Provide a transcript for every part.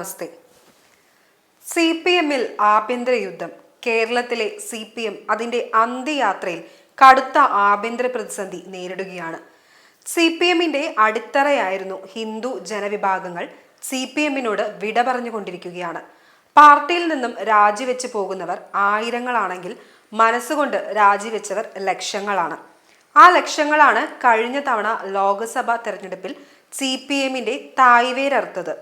നമസ്തേ C P എമ്മിൽ ആഭ്യന്തര യുദ്ധം. കേരളത്തിലെ സി പി എം അതിന്റെ അന്ത്യയാത്രയിൽ കടുത്ത ആഭ്യന്തര പ്രതിസന്ധി നേരിടുകയാണ്. സി പി എമ്മിന്റെ അടിത്തറയായിരുന്നു ഹിന്ദു ജനവിഭാഗങ്ങൾ സി പി എമ്മിനോട് വിട പറഞ്ഞുകൊണ്ടിരിക്കുകയാണ്. പാർട്ടിയിൽ നിന്നും രാജിവെച്ച് പോകുന്നവർ ആയിരങ്ങളാണെങ്കിൽ മനസ്സുകൊണ്ട് രാജിവെച്ചവർ ലക്ഷങ്ങളാണ്. ആ ലക്ഷങ്ങളാണ് കഴിഞ്ഞ തവണ ലോക്സഭാ തെരഞ്ഞെടുപ്പിൽ സി പി എമ്മിന്റെ തായ്വേരറുത്തത്.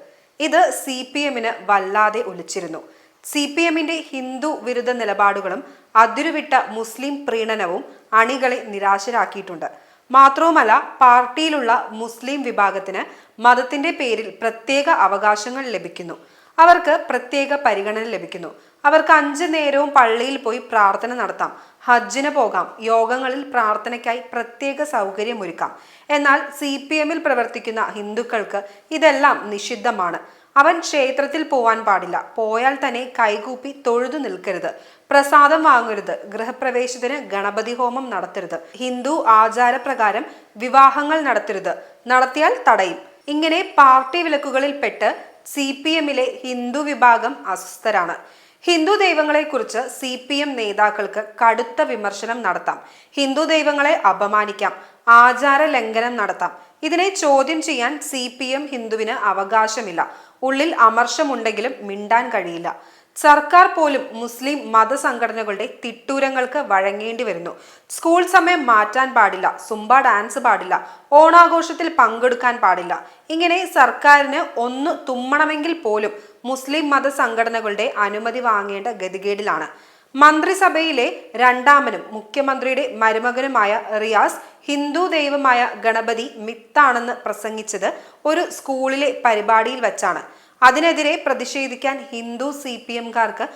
ഇത് സി പി എമ്മിന് വല്ലാതെ ഒലിച്ചിരുന്നു. സി പി എമ്മിന്റെ ഹിന്ദു വിരുദ്ധ നിലപാടുകളും അതിരുവിട്ട മുസ്ലിം പ്രീണനവും അണികളെ നിരാശരാക്കിയിട്ടുണ്ട്. മാത്രവുമല്ല പാർട്ടിയിലുള്ള മുസ്ലിം വിഭാഗത്തിന് മതത്തിന്റെ പേരിൽ പ്രത്യേക അവകാശങ്ങൾ ലഭിക്കുന്നു. അവർക്ക് പ്രത്യേക പരിഗണന ലഭിക്കുന്നു. അവർക്ക് അഞ്ചു നേരവും പള്ളിയിൽ പോയി പ്രാർത്ഥന നടത്താം. ഹജ്ജിന് പോകാം. യോഗങ്ങളിൽ പ്രാർത്ഥനയ്ക്കായി പ്രത്യേക സൗകര്യമൊരുക്കാം എന്നാൽ സി പി എമ്മിൽ പ്രവർത്തിക്കുന്ന ഹിന്ദുക്കൾക്ക് ഇതെല്ലാം നിഷിദ്ധമാണ്. അവൻ ക്ഷേത്രത്തിൽ പോവാൻ പാടില്ല. പോയാൽ തന്നെ കൈകൂപ്പി തൊഴുതു നിൽക്കരുത്. പ്രസാദം വാങ്ങരുത്. ഗൃഹപ്രവേശത്തിന് ഗണപതി ഹോമം നടത്തരുത്. ഹിന്ദു ആചാരപ്രകാരം വിവാഹങ്ങൾ നടത്തരുത്. നടത്തിയാൽ തടയും. ഇങ്ങനെ പാർട്ടി വിലക്കുകളിൽപ്പെട്ട് സി പി എമ്മിലെ ഹിന്ദു വിഭാഗം അസ്വസ്ഥരാണ്. ഹിന്ദു ദൈവങ്ങളെക്കുറിച്ച് സി പി എം നേതാക്കൾക്ക് കടുത്ത വിമർശനം നടത്താം. ഹിന്ദു ദൈവങ്ങളെ അപമാനിക്കാം. ആചാര ലംഘനം നടത്താം. ഇതിനെ ചോദ്യം ചെയ്യാൻ സി പി എം ഹിന്ദുവിന് അവകാശമില്ല. ഉള്ളിൽ അമർഷമുണ്ടെങ്കിലും മിണ്ടാൻ കഴിയില്ല. സർക്കാർ പോലും മുസ്ലിം മതസംഘടനകളുടെ തിട്ടൂരങ്ങൾക്ക് വഴങ്ങേണ്ടി വരുന്നു. സ്കൂൾ സമയം മാറ്റാൻ പാടില്ല സുംബ ഡാൻസ് പാടില്ല ഓണാഘോഷത്തിൽ പങ്കെടുക്കാൻ പാടില്ല. ഇങ്ങനെ സർക്കാരിന് ഒന്ന് തുമ്മണമെങ്കിൽ പോലും മുസ്ലിം മതസംഘടനകളുടെ അനുമതി വാങ്ങേണ്ട ഗതികേടിലാണ്. മന്ത്രിസഭയിലെ രണ്ടാമനും മുഖ്യമന്ത്രിയുടെ മരുമകനുമായ റിയാസ് ഹിന്ദു ദൈവമായ ഗണപതി മിത്താണെന്ന് പ്രസംഗിച്ചത് ഒരു സ്കൂളിലെ പരിപാടിയിൽ വച്ചാണ്. അതിനെതിരെ പ്രതിഷേധിക്കാൻ ഹിന്ദു സി പി എംകാർക്ക്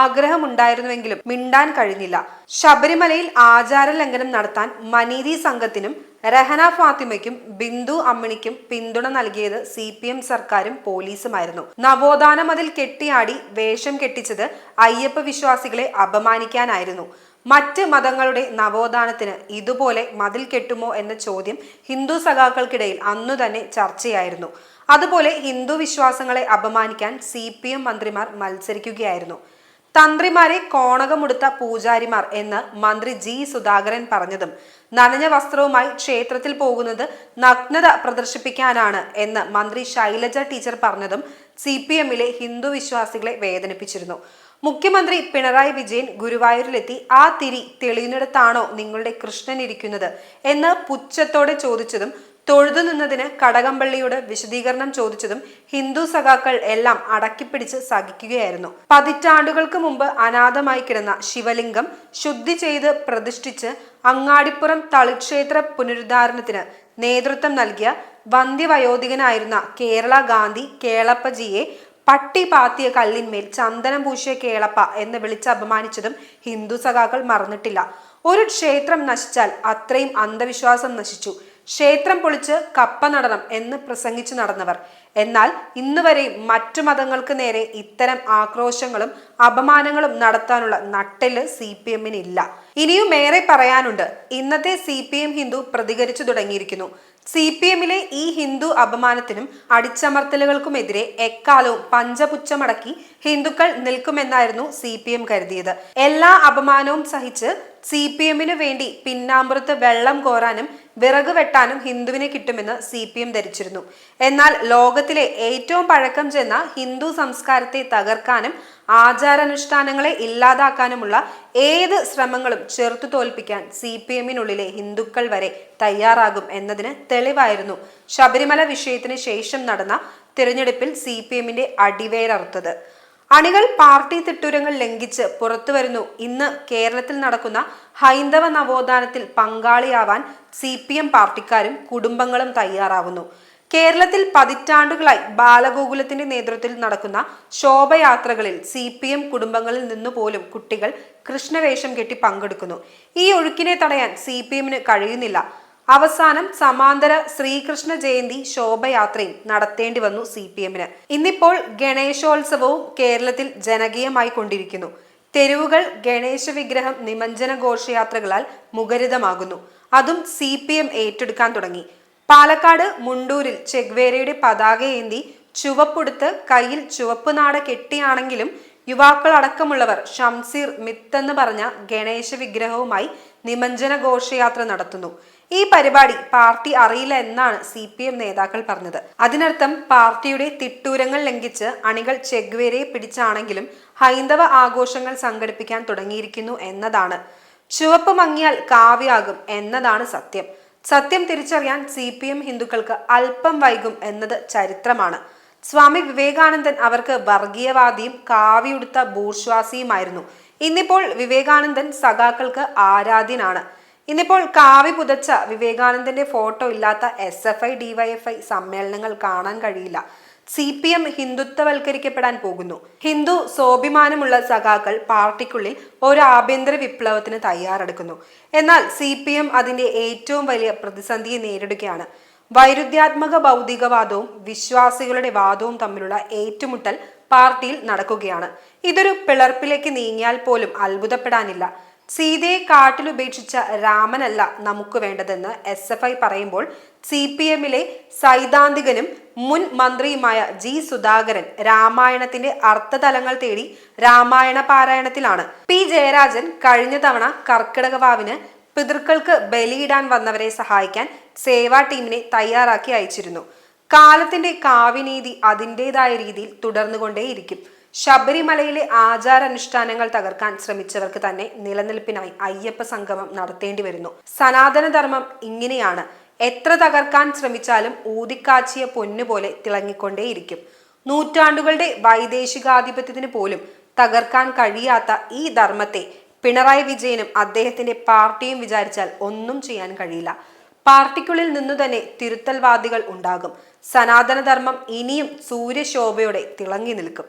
ആഗ്രഹമുണ്ടായിരുന്നുവെങ്കിലും മിണ്ടാൻ കഴിഞ്ഞില്ല. ശബരിമലയിൽ ആചാര ലംഘനം നടത്താൻ മനീതി സംഘത്തിനും രഹന ഫാത്തിമയ്ക്കും ബിന്ദു അമ്മിണിക്കും പിന്തുണ നൽകിയത് സി പി എം സർക്കാരും പോലീസുമായിരുന്നു. നവോത്ഥാന മതിൽ കെട്ടിയാടി വേഷം കെട്ടിച്ചത് അയ്യപ്പ വിശ്വാസികളെ അപമാനിക്കാനായിരുന്നു. മറ്റ് മതങ്ങളുടെ നവോത്ഥാനത്തിന് ഇതുപോലെ മതിൽ കെട്ടുമോ എന്ന ചോദ്യം ഹിന്ദു സഖാക്കൾക്കിടയിൽ അന്നു തന്നെ ചർച്ചയായിരുന്നു. അതുപോലെ ഹിന്ദു വിശ്വാസങ്ങളെ അപമാനിക്കാൻ സി പി എം മന്ത്രിമാർ മത്സരിക്കുകയായിരുന്നു. തന്ത്രിമാരെ കോണകമുടുത്ത പൂജാരിമാർ എന്ന് മന്ത്രി ജി സുധാകരൻ പറഞ്ഞതും നനഞ്ഞ വസ്ത്രവുമായി ക്ഷേത്രത്തിൽ പോകുന്നത് നഗ്നത പ്രദർശിപ്പിക്കാനാണ് എന്ന് മന്ത്രി ശൈലജ ടീച്ചർ പറഞ്ഞതും സി പി എമ്മിലെ ഹിന്ദു വിശ്വാസികളെ വേദനിപ്പിച്ചിരുന്നു. മുഖ്യമന്ത്രി പിണറായി വിജയൻ ഗുരുവായൂരിലെത്തി ആ തിരി തെളിയുന്നിടത്താണോ നിങ്ങളുടെ കൃഷ്ണൻ ഇരിക്കുന്നത്? എന്ന് പുച്ഛത്തോടെ ചോദിച്ചതും തൊഴുതു നിന്നതിന് കടകംപള്ളിയോട് വിശദീകരണം ചോദിച്ചതും ഹിന്ദു സഖാക്കൾ എല്ലാം അടക്കിപ്പിടിച്ച് സഹിക്കുകയായിരുന്നു. പതിറ്റാണ്ടുകൾക്ക് മുമ്പ് അനാഥമായി കിടന്ന ശിവലിംഗം ശുദ്ധി ചെയ്ത് പ്രതിഷ്ഠിച്ച് അങ്ങാടിപ്പുറം തളിക്ഷേത്ര പുനരുദ്ധാരണത്തിന് നേതൃത്വം നൽകിയ വന്ധ്യവയോധികനായിരുന്ന കേരള ഗാന്ധി കേളപ്പജിയെ പട്ടി പാത്തിയ കല്ലിന്മേൽ ചന്ദനം പൂശിയ കേളപ്പ എന്ന് വിളിച്ച് അപമാനിച്ചതും ഹിന്ദു സഖാക്കൾ മറന്നിട്ടില്ല. ഒരു ക്ഷേത്രം നശിച്ചാൽ അത്രയും അന്ധവിശ്വാസം നശിച്ചു. ക്ഷേത്രം പൊളിച്ച് കപ്പ നടണം എന്ന് പ്രസംഗിച്ചു നടന്നവർ. എന്നാൽ ഇന്നുവരെ മറ്റു മതങ്ങൾക്ക് നേരെ ഇത്തരം ആക്രോശങ്ങളും അപമാനങ്ങളും നടത്താനുള്ള നട്ടിൽ സി പി എമ്മിനില്ല ഇനിയും ഏറെ പറയാനുണ്ട് ഇന്നത്തെ സി പി എം ഹിന്ദു പ്രതികരിച്ചു തുടങ്ങിയിരിക്കുന്നു. സി പി എമ്മിലെ ഈ ഹിന്ദു അപമാനത്തിനും അടിച്ചമർത്തലുകൾക്കുമെതിരെ എക്കാലവും പഞ്ചപുച്ഛമടക്കി ഹിന്ദുക്കൾ നിൽക്കുമെന്നായിരുന്നു സി പി എം കരുതിയത്. എല്ലാ അപമാനവും സഹിച്ച് സി പി എമ്മിനു വേണ്ടി പിന്നാമ്പുറത്ത് വെള്ളം കോരാനും വിറക് വെട്ടാനും ഹിന്ദുവിനെ കിട്ടുമെന്ന് സി പി എം ധരിച്ചിരുന്നു. എന്നാൽ ലോകത്തിലെ ഏറ്റവും പഴക്കം ചെന്ന ഹിന്ദു സംസ്കാരത്തെ തകർക്കാനും ആചാരാനുഷ്ഠാനങ്ങളെ ഇല്ലാതാക്കാനുമുള്ള ഏത് ശ്രമങ്ങളും ചെറുത്തു തോൽപ്പിക്കാൻ സി പി എമ്മിനുള്ളിലെ ഹിന്ദുക്കൾ വരെ തയ്യാറാകും എന്നതിന് തെളിവായിരുന്നു ശബരിമല വിഷയത്തിന് ശേഷം നടന്ന തിരഞ്ഞെടുപ്പിൽ സി പി എമ്മിന്റെ അടിവേരറുത്തത്. അണികൾ പാർട്ടി തിട്ടൂരങ്ങൾ ലംഘിച്ച് പുറത്തുവരുന്നു. ഇന്ന് കേരളത്തിൽ നടക്കുന്ന ഹൈന്ദവ നവോത്ഥാനത്തിൽ പങ്കാളിയാവാൻ സി പി എം പാർട്ടിക്കാരും കുടുംബങ്ങളും തയ്യാറാവുന്നു. കേരളത്തിൽ പതിറ്റാണ്ടുകളായി ബാലഗോകുലത്തിന്റെ നേതൃത്വത്തിൽ നടക്കുന്ന ശോഭയാത്രകളിൽ സി പി എം കുടുംബങ്ങളിൽ നിന്നു പോലും കുട്ടികൾ കൃഷ്ണവേഷം കെട്ടി പങ്കെടുക്കുന്നു. ഈ ഒഴുക്കിനെ തടയാൻ സി പി എമ്മിന് കഴിയുന്നില്ല. അവസാനം സമാന്തര ശ്രീകൃഷ്ണ ജയന്തി ശോഭയാത്രയും നടത്തേണ്ടി വന്നു സി പി എമ്മിന്. ഇന്നിപ്പോൾ ഗണേശോത്സവവും കേരളത്തിൽ ജനകീയമായി കൊണ്ടിരിക്കുന്നു. തെരുവുകൾ ഗണേശ വിഗ്രഹം നിമഞ്ജന ഘോഷയാത്രകളാൽ മുഖരിതമാകുന്നു. അതും സി പി എം ഏറ്റെടുക്കാൻ തുടങ്ങി. പാലക്കാട് മുണ്ടൂരിൽ ചെഗ്വേരയുടെ പതാകയേന്തി ചുവപ്പുടുത്ത് കയ്യിൽ ചുവപ്പ് നാട കെട്ടിയാണെങ്കിലും യുവാക്കൾ അടക്കമുള്ളവർ ഷംസീർ മിത്ത് എന്ന് പറഞ്ഞ ഗണേശ വിഗ്രഹവുമായി നിമഞ്ജന ഘോഷയാത്ര നടത്തുന്നു. ഈ പരിപാടി പാർട്ടി അറിയില്ല എന്നാണ് സി പി എം നേതാക്കൾ പറഞ്ഞത്. അതിനർത്ഥം പാർട്ടിയുടെ തിട്ടൂരങ്ങൾ ലംഘിച്ച് അണികൾ ചെഗ്വേരയെ പിടിച്ചാണെങ്കിലും ഹൈന്ദവ ആഘോഷങ്ങൾ സംഘടിപ്പിക്കാൻ തുടങ്ങിയിരിക്കുന്നു എന്നതാണ്. ചുവപ്പ് മങ്ങിയാൽ കാവ്യാകും എന്നതാണ് സത്യം. സത്യം തിരിച്ചറിയാൻ സി പി എം ഹിന്ദുക്കൾക്ക് അല്പം വൈകും എന്നത് ചരിത്രമാണ്. സ്വാമി വിവേകാനന്ദൻ അവർക്ക് വർഗീയവാദിയും കാവിയുടുത്ത ബൂർഷ്വാസിയുമായിരുന്നു. ഇന്നിപ്പോൾ വിവേകാനന്ദൻ സഖാക്കൾക്ക് ആരാധ്യനാണ്. ഇന്നിപ്പോൾ കാവി പുതച്ച വിവേകാനന്ദന്റെ ഫോട്ടോ ഇല്ലാത്ത എസ് എഫ് ഐ ഡിവൈഎഫ്ഐ സമ്മേളനങ്ങൾ കാണാൻ കഴിയില്ല. സി പി എം ഹിന്ദുത്വവൽക്കരിക്കപ്പെടാൻ പോകുന്നു. ഹിന്ദു സ്വാഭിമാനമുള്ള സഖാക്കൾ പാർട്ടിക്കുള്ളിൽ ഒരു ആഭ്യന്തര വിപ്ലവത്തിന് തയ്യാറെടുക്കുന്നു. എന്നാൽ സി പി എം അതിന്റെ ഏറ്റവും വലിയ പ്രതിസന്ധിയെ നേരിടുകയാണ്. വൈരുദ്ധ്യാത്മക ഭൗതികവാദവും വിശ്വാസികളുടെ വാദവും തമ്മിലുള്ള ഏറ്റുമുട്ടൽ പാർട്ടിയിൽ നടക്കുകയാണ്. ഇതൊരു പിളർപ്പിലേക്ക് നീങ്ങിയാൽ പോലും അത്ഭുതപ്പെടാനില്ല. സീതയെ കാട്ടിലുപേക്ഷിച്ച രാമനല്ല നമുക്ക് വേണ്ടതെന്ന് എസ് എഫ് ഐ പറയുമ്പോൾ സി പി എമ്മിലെ സൈദ്ധാന്തികനും മുൻ മന്ത്രിയുമായ ജി സുധാകരൻ രാമായണത്തിന്റെ അർത്ഥതലങ്ങൾ തേടി രാമായണ പാരായണത്തിലാണ് പി ജയരാജൻ കഴിഞ്ഞ തവണ കർക്കിടകവാവിന് പിതൃക്കൾക്ക് ബലിയിടാൻ വന്നവരെ സഹായിക്കാൻ സേവാ ടീമിനെ തയ്യാറാക്കി അയച്ചിരുന്നു. കാലത്തിന്റെ കാവിനീതി അതിന്റെതായ രീതിയിൽ തുടർന്നുകൊണ്ടേയിരിക്കും. ശബരിമലയിലെ ആചാരാനുഷ്ഠാനങ്ങൾ തകർക്കാൻ ശ്രമിച്ചവർക്ക് തന്നെ നിലനിൽപ്പിനായി അയ്യപ്പ സംഗമം നടത്തേണ്ടി വരുന്നു. സനാതനധർമ്മം ഇങ്ങനെയാണ്. എത്ര തകർക്കാൻ ശ്രമിച്ചാലും ഊതിക്കാച്ചിയ പൊന്നുപോലെ തിളങ്ങിക്കൊണ്ടേയിരിക്കും. നൂറ്റാണ്ടുകളുടെ വൈദേശികാധിപത്യത്തിന് പോലും തകർക്കാൻ കഴിയാത്ത ഈ ധർമ്മത്തെ പിണറായി വിജയനും അദ്ദേഹത്തിന്റെ പാർട്ടിയും വിചാരിച്ചാൽ ഒന്നും ചെയ്യാൻ കഴിയില്ല. പാർട്ടിക്കുള്ളിൽ നിന്നു തന്നെ തിരുത്തൽവാദികൾ ഉണ്ടാകും. സനാതനധർമ്മം ഇനിയും സൂര്യശോഭയോടെ തിളങ്ങി നിൽക്കും.